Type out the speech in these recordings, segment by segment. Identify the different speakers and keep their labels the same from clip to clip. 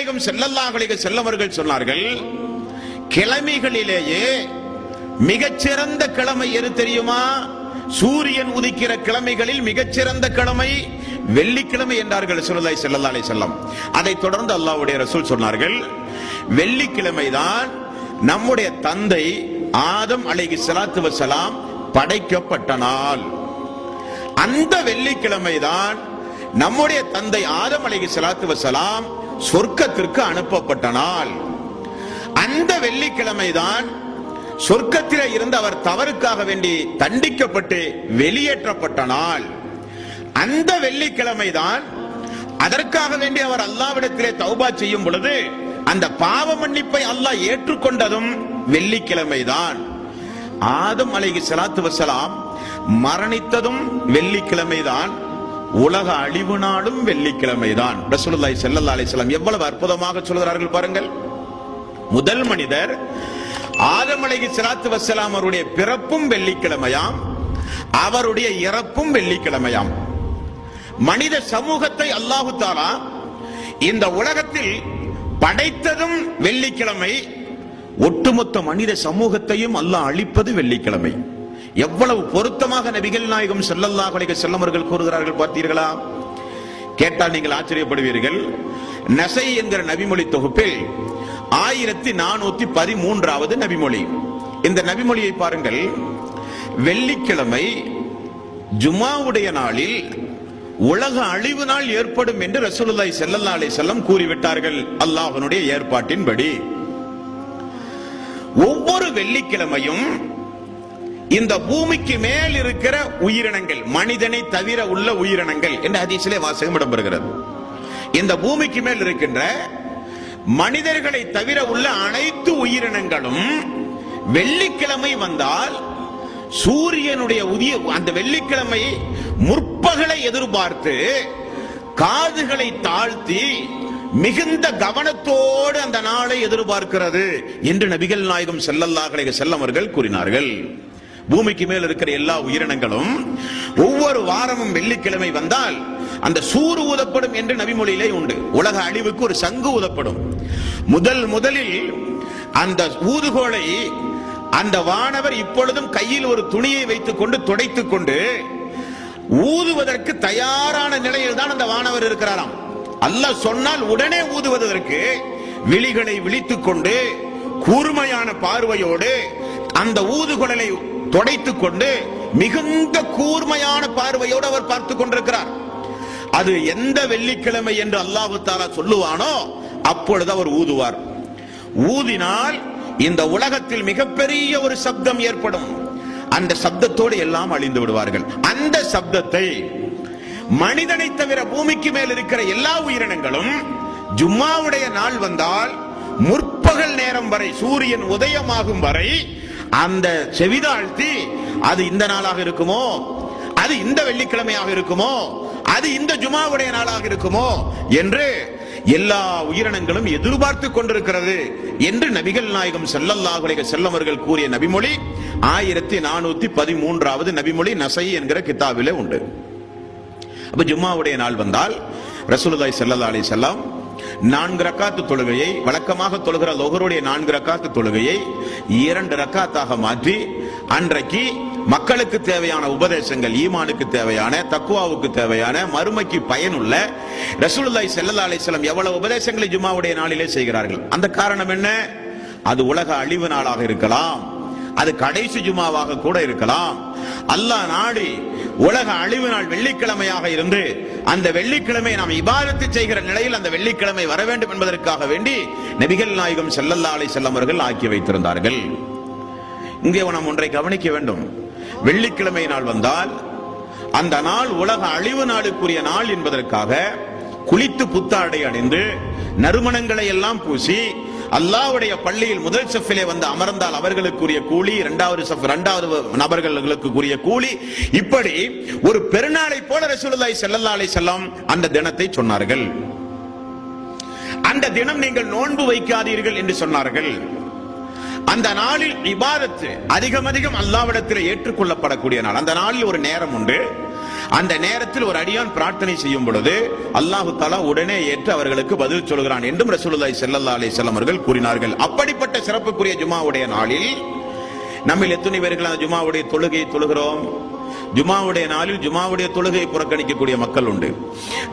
Speaker 1: நாயகம் செல்லல்லாஹலிக செல்லவர்கள் சொன்னார்கள் கிழமைகளிலேயே மிகச்சிறந்த கிழமை எது தெரியுமா? சூரியன் உதிக்கிற கிழமைகளில் மிகச்சிறந்த கிழமை வெள்ளிக்கிழமை என்றார்கள் சுருதாய் செல்லல்லாலை செல்லம் அதைத் தொடர்ந்து அல்லாஹ்வுடைய ரசூல் சொன்னார்கள் வெள்ளிக்கிழமை தான் நம்முடைய தந்தை ஆதம் அலைஹி ஸலாத்து வஸலாம் படைக்கப்பட்ட நாள். அந்த வெள்ளிக்கிழமை தான் நம்முடைய தந்தை ஆதம் அலைஹி ஸலாத்து வஸலாம் சொர்க்கத்திற்கு அனுப்பப்பட்ட நாள் அந்த வெள்ளிக்கிழமை தான் இருந்த இருந்து அவர் தவறுக்காக வேண்டி தண்டிக்கப்பட்டு வெளியேற்றப்பட்ட நாள் அந்த வெள்ளிக்கிழமை தான் அதற்காக வேண்டி அவர் அல்லாவிடத்திலே தௌபா செய்யும் பொழுது அந்த பாவ மன்னிப்பை அல்லாஹ் ஏற்றுக்கொண்டதும் வெள்ளிக்கிழமை தான் ஆதம் அலைகி சலாத்து வசலாம் மரணித்ததும் வெள்ளிக்கிழமை தான் உலக அழிவு நாளும் வெள்ளிக்கிழமை தான் ரசூலுல்லாஹி ஸல்லல்லாஹு அலைஹி வஸல்லம் எவ்வளவு அற்புதமாக சொல்கிறார்கள் பாருங்கள். முதல் மனிதர் ஆதம் அலைஹி ஸலாத்து அவருடைய பிறப்பும் வெள்ளிக்கிழமையாம். அவருடைய இறப்பும் வெள்ளிக்கிழமையாம். மனித சமூகத்தை அல்லாஹு தாலா இந்த உலகத்தில் படைத்ததும் வெள்ளிக்கிழமை. ஒட்டுமொத்த மனித சமூகத்தையும் அல்லாஹ் அழிப்பது வெள்ளிக்கிழமை. எவ்வளவு பொருத்தமாக நபிகள் நாயகம் ஸல்லல்லாஹு அலைஹி கூறுகிறார்கள் பார்த்தீர்களா? கேட்டால் நீங்கள் ஆச்சரியப்படுவீர்கள். நசை என்கிற நபிமொழி தொகுப்பில் ஆயிரத்தி நானூத்தி பதிமூன்றாவது நபிமொழி. இந்த நபிமொழியை பாருங்கள். வெள்ளிக்கிழமை ஜுமாவுடைய நாளில் உலக அழிவு நாள் ஏற்படும் என்று ரசூலுல்லாய் செல்லல்லா அலை செல்லம் கூறிவிட்டார்கள். அல்லாஹனுடைய ஏற்பாட்டின்படி. ஒவ்வொரு வெள்ளிக்கிழமையும் இந்த பூமிக்கு மேல் இருக்கிற உயிரினங்கள் மனிதனை தவிர உள்ள உயிரினங்கள் என்ற அதிசலே வாசகம் இடம்பெறுகிறது. இந்த பூமிக்கு மேல் இருக்கின்ற மனிதர்களை தவிர உள்ள அனைத்து உயிரினங்களும் வெள்ளிக்கிழமை வந்தால் சூரியனுடைய உதிய அந்த வெள்ளிக்கிழமை முற்பகலை எதிர்பார்த்து காதுகளை தாழ்த்தி மிகுந்த கவனத்தோடு அந்த நாளை எதிர்பார்க்கிறது என்று நபிகள் நாயகம் செல்லல்லாக செல்லவர்கள் கூறினார்கள். பூமிக்கு மேல் இருக்கிற எல்லா உயிரினங்களும் ஒவ்வொரு வாரமும் வெள்ளிக்கிழமை வந்தால் அந்த சூறு ஊதப்படும் என்று நபிமொழியிலே உண்டு. உலக அழிவுக்கு ஒரு சங்கு ஊதப்படும். முதல் முதலில் அந்த ஊதுகோலை அந்த வானவர் இப்பொழுதும் கையில் ஒரு துணியை வைத்துக் கொண்டு துடைத்துக் கொண்டு ஊதுவதற்கு தயாரான நிலையில் தான் அந்த வானவர் இருக்கிறாராம். அல்லாஹ் சொன்னால் உடனே ஊதுவதற்கு விழிகளை விழித்துக் கொண்டு கூர்மையான பார்வையோடு அந்த ஊதுகுழலை துடைத்துக் கொண்டு மிகுந்த கூர்மையான பார்வையோடு அவர் பார்த்துக் கொண்டிருக்கிறார். அது எந்த வெள்ளிக்கிழமை என்று அல்லாஹு தாலா சொல்லுவானோ அப்பொழுது அவர் ஊதுவார். ஊதினால் இந்த உலகத்தில் மிகப்பெரிய ஒரு சப்தம் ஏற்படும். அந்த சப்தத்தோடு எல்லாம் அழிந்து விடுவார்கள். அந்த சப்தத்தை மனிதனை தவிர பூமிக்கு மேல் இருக்கிற எல்லா உயிரினங்களும் ஜும்மாவுடைய நாள் வந்தால் முற்பகல் நேரம் வரை சூரியன் உதயமாகும் வரை அந்த செவிதாழ்த்தி அது இந்த நாளாக இருக்குமோ? அது இந்த வெள்ளிக்கிழமையாக இருக்குமோ? அது இந்த ஜுமாவுடைய நாளாக இருக்குமோ? என்று எல்லா உயிரினங்களும் எதிர்பார்த்து கொண்டிருக்கிறது என்று நபிகள் நாயகம் ஸல்லல்லாஹு செல்லவர்கள் கூறிய நபிமொழி ஆயிரத்தி நானூத்தி பதிமூன்றாவது நபிமொழி நசை என்கிற கித்தாவிலே உண்டு. அப்ப ஜும்மாவுடைய நாள் வந்தால் ரசூலுல்லாய் செல்லல்லா அலி செல்லாம் நான்கு ரக்காத்து தொழுகையை வழக்கமாக தொழுகிற லோகருடைய நான்கு ரக்காத்து தொழுகையை இரண்டு ரக்காத்தாக மாற்றி அன்றைக்கு மக்களுக்கு தேவையான உபதேசங்கள் ஈமானுக்கு தேவையான தக்குவாவுக்கு தேவையான மறுமைக்கு பயனுள்ள ரசூலுல்லாய் செல்லல்லா அலைஹி எவ்வளவு உபதேசங்களை ஜுமாவுடைய நாளிலே செய்கிறார்கள்? அந்த காரணம் என்ன? அது உலக அழிவு நாளாக இருக்கலாம். அது கடைசி ஜுமாவாக கூட இருக்கலாம். அல்லாஹ் நாடி உலக அழிவு நாள் வெள்ளிக்கிழமையாக இருந்து அந்த வெள்ளிக்கிழமை நாம் இபாரத்து செய்கிற நிலையில் அந்த வெள்ளிக்கிழமை வர வேண்டும் என்பதற்காக வேண்டி நபிகள் நாயகம் செல்லல்லா அலை செல்லம் அவர்கள் ஆக்கி வைத்திருந்தார்கள். இங்கே நாம் ஒன்றை கவனிக்க வேண்டும். வெள்ளிக்கிழமை நாள் வந்தால் அந்த நாள் உலக அழிவு நாளுக்குரிய நாள் என்பதற்காக குளித்து புத்தாடை அணிந்து நறுமணங்களை எல்லாம் பூசி அல்லாவுடைய பள்ளியில் முதல் சஃபிலே வந்து அமர்ந்தால் அவர்களுக்குரிய கூலி இரண்டாவது சஃப் இரண்டாவது நபர்களுக்குரிய கூலி. இப்படி ஒரு பெருநாளை போல ரசூலுல்லாஹி ஸல்லல்லாஹு அலைஹி வஸல்லம் அந்த தினத்தை சொன்னார்கள். அந்த தினம் நீங்கள் நோன்பு வைக்காதீர்கள் என்று சொன்னார்கள். அந்த நாளில் இபாதத்து அதிகம் அதிகம் அல்லாவிடத்தில் ஏற்றுக்கொள்ளப்படக்கூடிய நாள். அந்த நாளில் ஒரு நேரம் உண்டு. அந்த நேரத்தில் ஒரு அடியான் பிரார்த்தனை செய்யும் பொழுது அல்லாஹு தாலா உடனே ஏற்று அவர்களுக்கு பதில் சொல்கிறான் என்றும் ரசூலுல்லாய் செல்லல்லா அலி அவர்கள் கூறினார்கள். அப்படிப்பட்ட சிறப்புக்குரிய ஜுமாவுடைய நாளில் நம்மில் எத்தனை பேர்கள் அந்த ஜுமாவுடைய தொழுகையை தொழுகிறோம்? ஜுமாவுடைய நாளில் ஜுமாவுடைய தொழுகையை புறக்கணிக்கக்கூடிய மக்கள் உண்டு.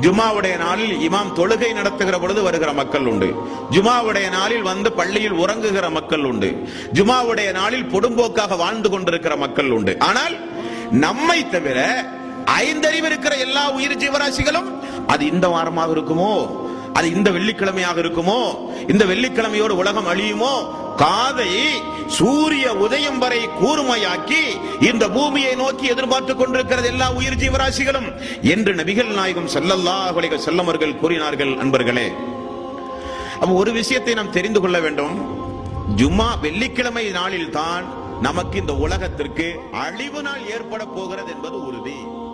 Speaker 1: ஜுமாவுடைய நாளில் இமாம் தொழுகை நடத்துகிற பொழுது வருகிற மக்கள் உண்டு. ஜுமாவுடைய நாளில் வந்து பள்ளியில் உறங்குகிற மக்கள் உண்டு. ஜுமாவுடைய நாளில் பொடும்போக்காக வாழ்ந்து கொண்டிருக்கிற மக்கள் உண்டு. ஆனால் நம்மை தவிர ஐந்தறிவு இருக்கிற எல்லா உயிர் ஜீவராசிகளும் அது இந்த வாரமாக இருக்குமோ? அது இந்த வெள்ளிக்கிழமையாக இருக்குமோ? இந்த வெள்ளிக்கிழமையோடு உலகம் அழியுமோ? காதை சூரிய உதயம் வரை கூர்மையாக்கி இந்த பூமியை நோக்கி எதிர்பார்த்து கொண்டிருக்கிறது எல்லா உயிர் ஜீவராசிகளும் என்று நபிகள் நாயகம் செல்லல்லாஹ் செல்லமர்கள் கூறினார்கள் அன்பர்களே. அப்ப ஒரு விஷயத்தை நாம் தெரிந்து கொள்ள வேண்டும். ஜும்மா வெள்ளிக்கிழமை நாளில் தான் நமக்கு இந்த உலகத்திற்கு அழிவு நாள் ஏற்பட போகிறது என்பது உறுதி.